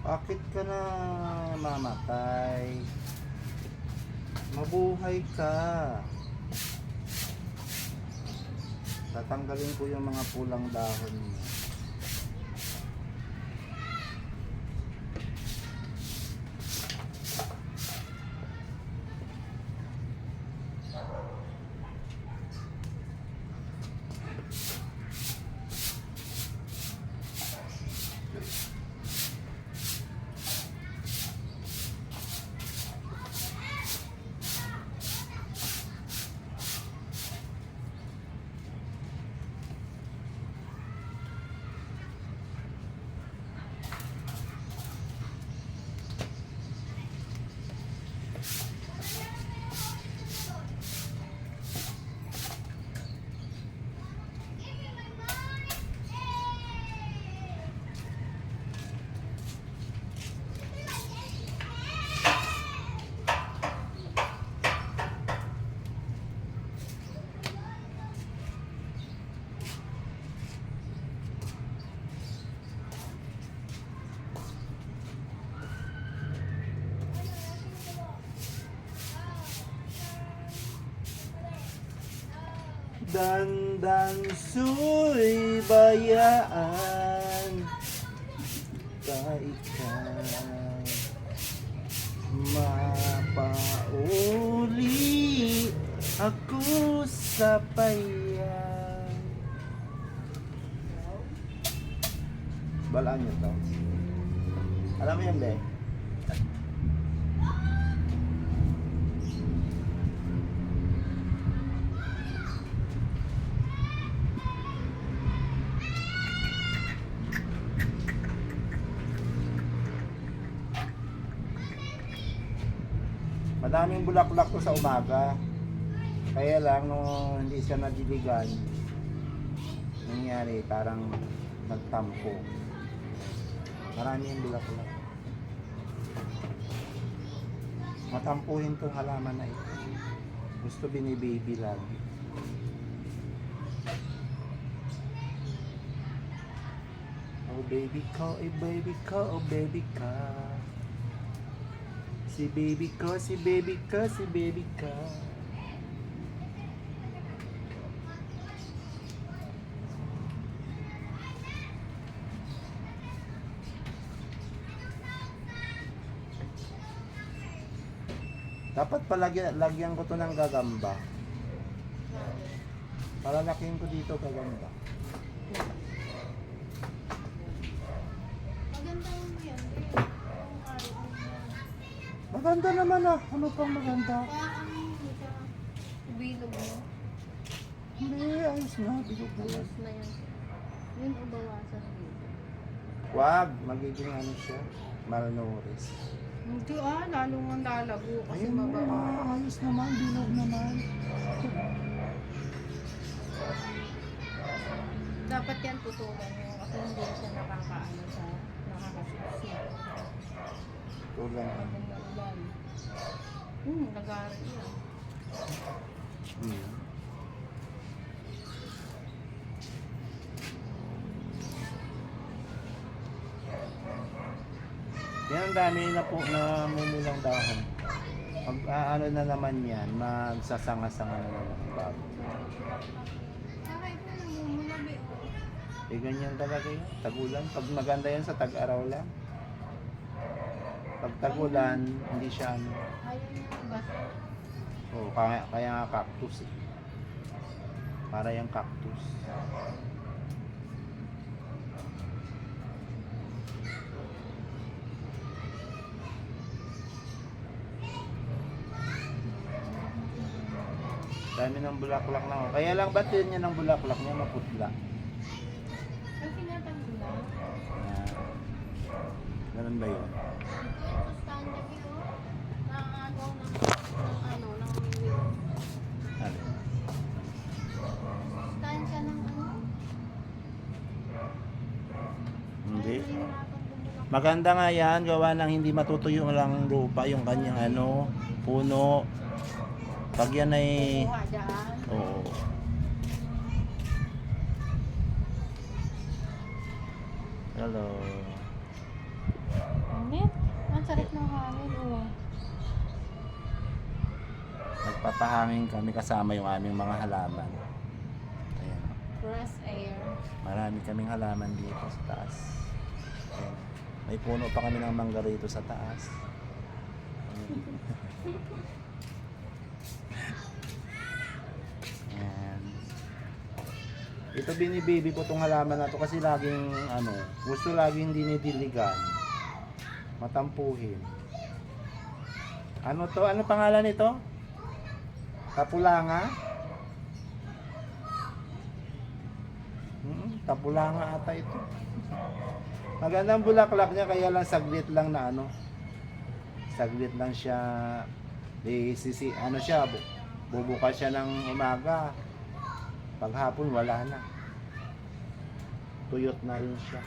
Bakit ka na mamatay? Mabuhay ka. Tatanggalin ko yung mga pulang dahon mo. Dandan su'y bayaan. Ka ikaw Mapauli Ako sa payan Balaan nyo to. Alam mo yan, Be? Madaming bulaklak to sa umaga. Kaya lang, nung hindi siya nadiligan, nangyari parang nagtampo. Marami yung bulaklak. Matampuhin tong halaman na ito. Gusto binibaby lang. Oh baby ko, eh baby ko, oh baby ka. Si baby ko, si baby ko, si baby ko. Dapat palagyan lagyan ko to ng gagamba. Palalakihin ko dito gagamba. Maganda mo yan. eh. Ang araw mo yan. Maganda naman ah. Ano pang maganda? Bilog mo. Hindi, ayos na. Bilog yan. Tapos na yan. Yun o bawasan dito. Wag, magiging ano siya. Malnourished. Hindi ah, lalong ang lalago kasi Ayun mababa. na, ayos naman, bilog naman. Dapat yan tutulan mo kasi hindi siya nakakaano sa nakakasusi. Tulang maulan. Hmm, nagari yan. Hmm. Yan ang dami na po na mumulang dahon. Pag ah, ano na naman yan, magsasanga-sanga na naman ang bago. Aray po, namumulabi. Eh ganyan talaga yun, tagulan. Pag maganda yan sa tag-araw lang. Pag tagulan, hindi siya ano. Oh, kaya, kaya nga cactus eh. Para yung cactus. Dami ng bulaklak na. Kaya lang ba't yun yan ang bulaklak niya maputla? Ang tinatanggulan. Yan. Ganun ba yun? Maganda nga yan, gawa ng hindi matutuyo lang lupa yung kanyang ano, puno. Pag yan ay... Oo. Hello. Init. Ang sarap ng hangin, oh. Nagpapahangin kami kasama yung aming mga halaman. Ayan. Fresh air. Marami kaming halaman dito sa taas. Ayan. May puno pa kami ng mangga rito sa taas. Ayan. Ito binibaby ko tong halaman na to kasi laging ano, gusto laging dinidiligan. Matampuhin. Ano to? Ano pangalan nito? Kapulanga? Hmm, kapulanga ata ito. Magandang bulaklak niya kaya lang saglit lang na ano. Saglit lang siya di sisi ano siya bu- bubukas siya ng umaga. Paghapon wala na. Tuyot na rin siya.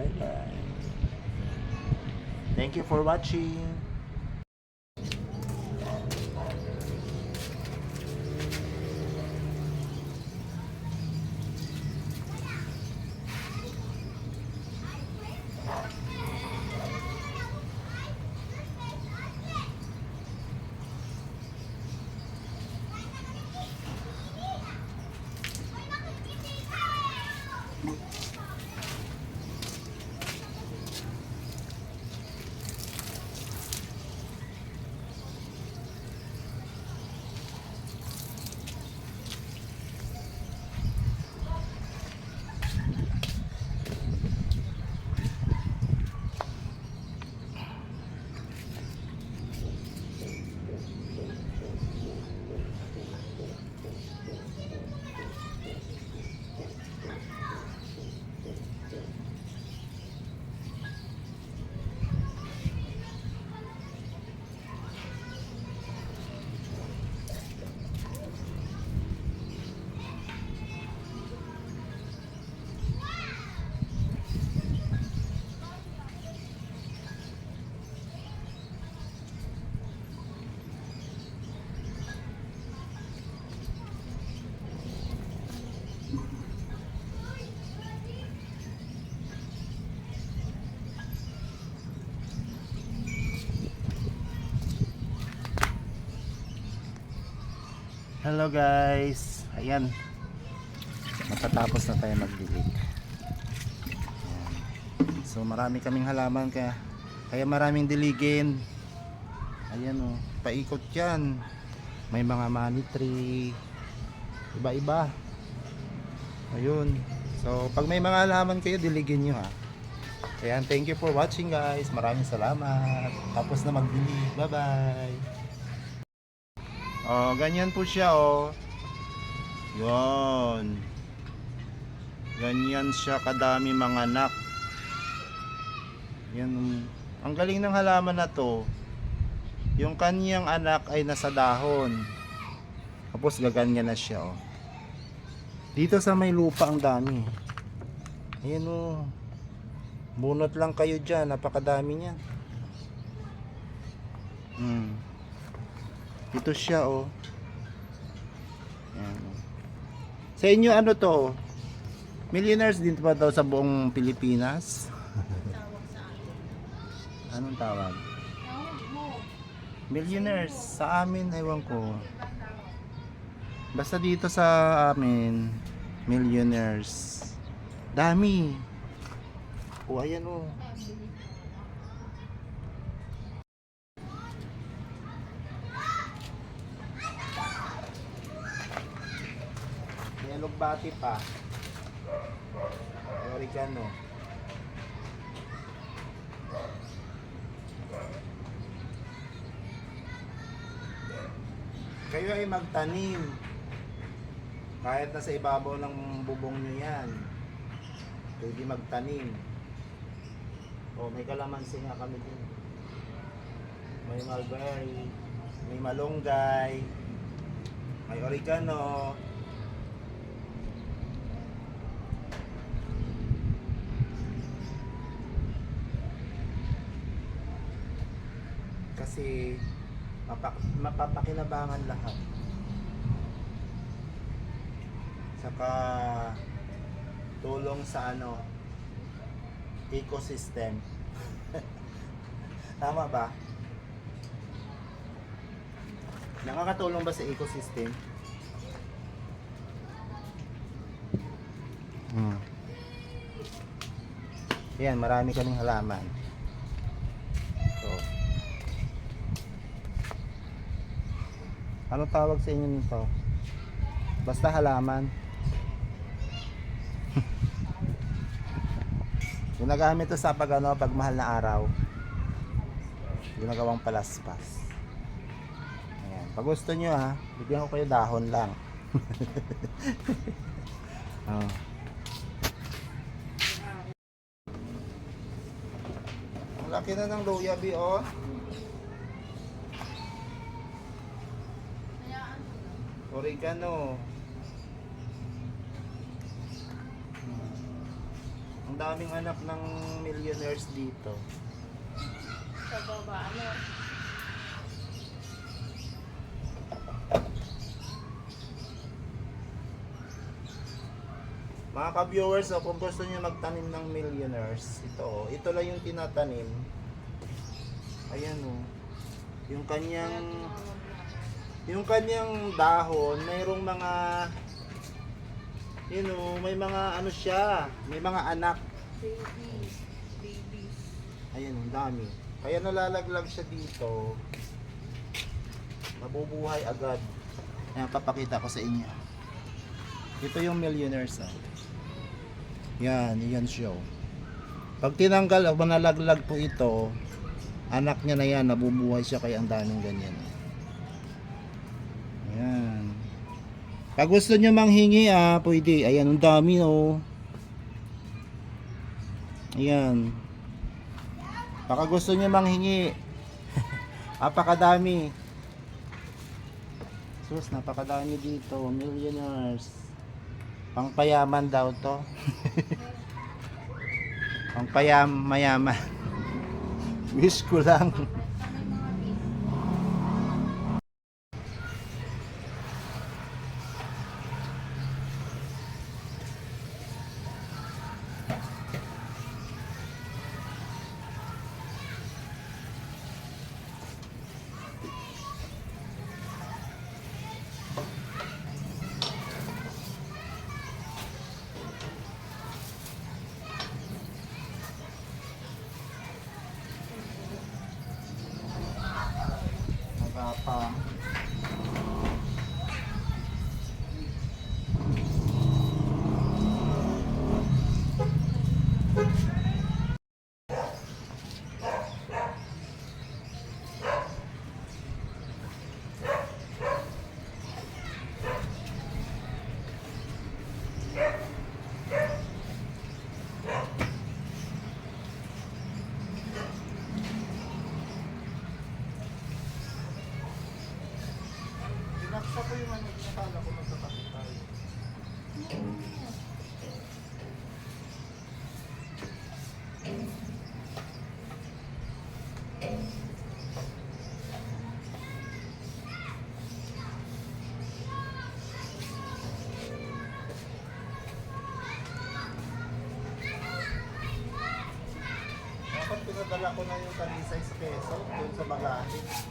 Bye bye. Thank you for watching. Hello guys. Ayan. Matatapos na tayo magdilig. So marami kaming halaman kaya kaya maraming diligin. Ayan oh, paikot 'yan. May mga money tree. Iba-iba. Ayun. So pag may mga halaman kayo, diligin nyo ha. Ayan, thank you for watching guys. Maraming salamat. Tapos na magdilig. Bye-bye. Oh, ganyan po siya oh. Yon. Ganyan siya kadami mga anak. Yan. Ang galing ng halaman na to. Yung kanyang anak ay nasa dahon. Tapos gaganyan na siya oh. Dito sa may lupa ang dami. Ayan oh. Bunot lang kayo dyan. Napakadami niyan. Hmm. Ito siya oh. Ayan. oh. Sa inyo ano to? Millionaires din ba daw sa buong Pilipinas? Anong tawag? Millionaires sa amin, ewan ko. Basta dito sa amin, millionaires. Dami. O ayan oh. Alugbati pa. Oregano. Kayo ay magtanim. Kahit nasa ibabaw ng bubong nyo yan. Pwede magtanim. O may kalamansi nga kami din. May mulberry. May malunggay. May oregano. Kasi mapak mapapakinabangan lahat. Saka tulong sa ano ecosystem. Tama ba? Nakakatulong ba sa ecosystem? Hmm. Yan, marami kaming halaman. So, ano tawag sa inyo nito? Basta halaman. Ginagamit to sa pag ano, pag mahal na araw. Ginagawang palaspas. Ayan. Pag gusto nyo ha, bigyan ko kayo dahon lang. oh. Laki na ng luya, Bi, oh. Hayaan mo na. Oregano. Ang daming anak ng millionaires dito. Sa baba, ano? Mga ka-viewers, oh, kung gusto niyo magtanim ng millionaires, ito oh, ito lang yung tinatanim. Ayan oh. Yung kanyang yung kanyang dahon, mayroong mga yun oh, may mga ano siya, may mga anak. Babies. Babies. Ayan, ang dami. Kaya nalalaglag siya dito. Mabubuhay agad. Ayan, papakita ko sa inyo. Ito yung millionaires. Ah. Yan, yan siya. oh. Pag tinanggal o manalaglag po ito, anak niya na yan, nabubuhay siya kaya ang daming ganyan. Pag gusto niyo manghingi, ah, pwede. Ayan, ang dami, oh. Ayan. Baka gusto niyo manghingi. napakadami. Sus, napakadami dito. Millionaires. Pangpayaman daw to. Pangpayam, mayaman. Wish ko lang. um, Pinaksa ko yung ano, nakala ko magkakapit tayo. Dapat pinadala ko na yung kanisa sa peso doon sa bagahe.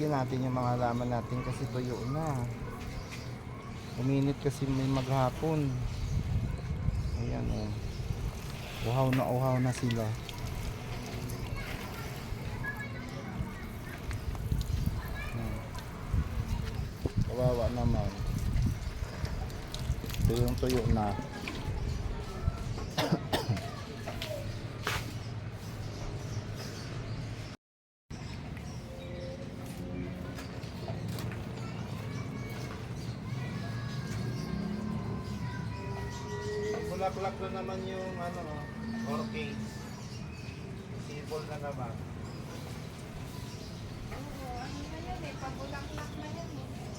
Diligin natin yung mga laman natin kasi tuyo na. Uminit kasi may maghapon. Ayan o. Oh. Uhaw na uhaw na sila. Kawawa naman. Tuyong tuyo na. ano, ano na eh, pabulaklak na yun eh.